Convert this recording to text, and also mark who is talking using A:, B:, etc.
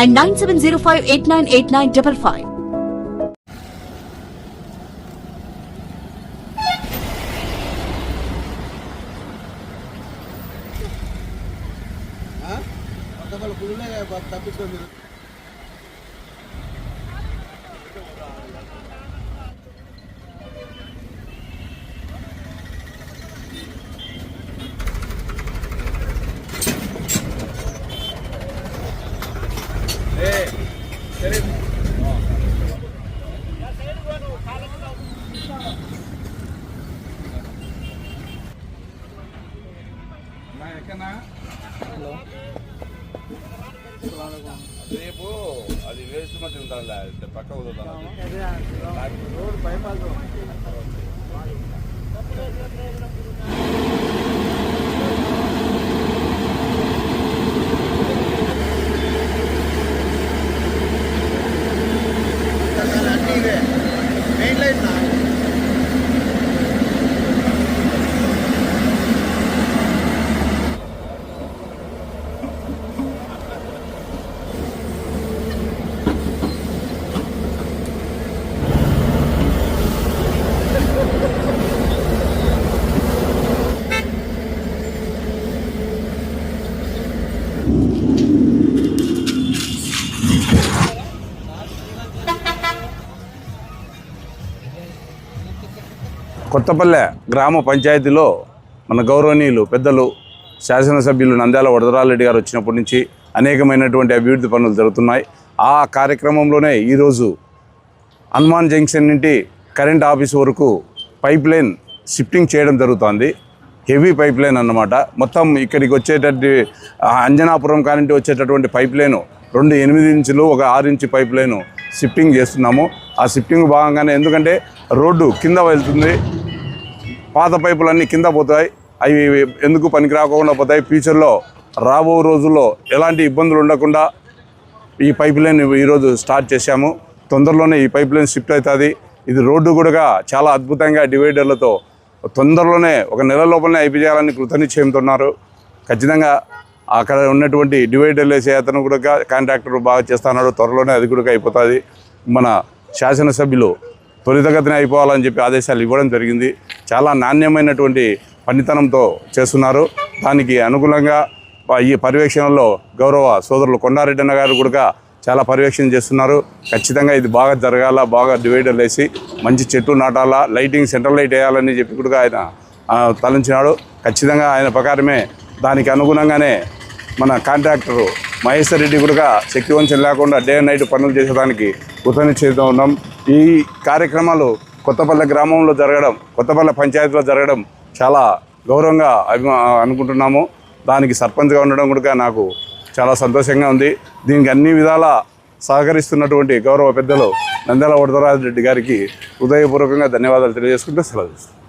A: and nine seven zero five eight nine eight nine double five
B: తప్పించుకోండి
C: రేపు అది waste మట్టి ఉంటుంది పక్క వదులుతాను
B: రోడ్ బైపాస్ అన్నీ ఇవే మెయిన్ లైన్ నా
C: కొత్తపల్లె గ్రామ పంచాయతీలో మన గౌరవనీయులు పెద్దలు శాసనసభ్యులు నంద్యాల వరదరాలరెడ్డి గారు వచ్చినప్పటి నుంచి అనేకమైనటువంటి అభివృద్ధి పనులు జరుగుతున్నాయి. ఆ కార్యక్రమంలోనే ఈరోజు హనుమాన్ జంక్షన్ నుండి కరెంట్ ఆఫీస్ వరకు పైప్ లైన్ షిఫ్టింగ్ చేయడం జరుగుతుంది. హెవీ పైప్ లైన్ అన్నమాట. మొత్తం ఇక్కడికి వచ్చేటటువంటి అంజనాపురం కానింటి వచ్చేటటువంటి పైప్ లైను రెండు ఎనిమిది ఇంచులు ఒక ఆరు ఇంచు పైప్ లైను షిఫ్టింగ్ చేస్తున్నాము. ఆ షిఫ్టింగ్ భాగంగానే ఎందుకంటే రోడ్డు కింద వెళ్తుంది. పాత పైపులన్నీ కింద పోతాయి. అవి ఎందుకు పనికి రాకుండా పోతాయి? ఫ్యూచర్లో రాబో రోజుల్లో ఎలాంటి ఇబ్బందులు ఉండకుండా ఈ పైప్ లైన్ ఈరోజు స్టార్ట్ చేశాము. తొందరలోనే ఈ పైప్ లైన్ షిఫ్ట్ అవుతుంది. ఇది రోడ్డు కూడా చాలా అద్భుతంగా డివైడర్లతో తొందరలోనే ఒక నెల లోపలనే అయిపోయాలని కృతనిశ్చయంతున్నారు ఖచ్చితంగా అక్కడ ఉన్నటువంటి డివైడర్లు వేసే అతను కూడా కాంట్రాక్టర్ బాగా చేస్తున్నాడు. త్వరలోనే అది కూడా అయిపోతుంది. మన శాసనసభ్యులు త్వరితగతిన అయిపోవాలని చెప్పి ఆదేశాలు ఇవ్వడం జరిగింది. చాలా నాణ్యమైనటువంటి పనితనంతో చేస్తున్నారు. దానికి అనుగుణంగా ఈ పర్యవేక్షణలో గౌరవ సోదరులు కొండారెడ్డి అన్న గారు కూడా చాలా పర్యవేక్షణ చేస్తున్నారు. ఖచ్చితంగా ఇది బాగా జరగాల బాగా డివైడర్లు వేసి మంచి చెట్లు నాటాలా లైటింగ్ సెంట్రల్ లైట్ వేయాలని చెప్పి కూడా ఆయన తలంచినాడు. ఖచ్చితంగా ఆయన ప్రకారమే దానికి అనుగుణంగానే మన కాంట్రాక్టరు మహేశ్వర్ రెడ్డి కూడా శక్తి లేకుండా డే అండ్ నైట్ పనులు చేసేదానికి కృతనిశ్చయితో ఉన్నాం. ఈ కార్యక్రమాలు కొత్తపల్లె గ్రామంలో జరగడం కొత్తపల్లె పంచాయతీలో జరగడం చాలా గౌరవంగా అభిమా అనుకుంటున్నాము. దానికి సర్పంచ్గా ఉండడం కూడా నాకు చాలా సంతోషంగా ఉంది. దీనికి అన్ని విధాల సహకరిస్తున్నటువంటి గౌరవ పెద్దలు నంద్యాల వరదరాజు రెడ్డి గారికి హృదయపూర్వకంగా ధన్యవాదాలు తెలియజేసుకుంటూ సెలవు చేస్తాను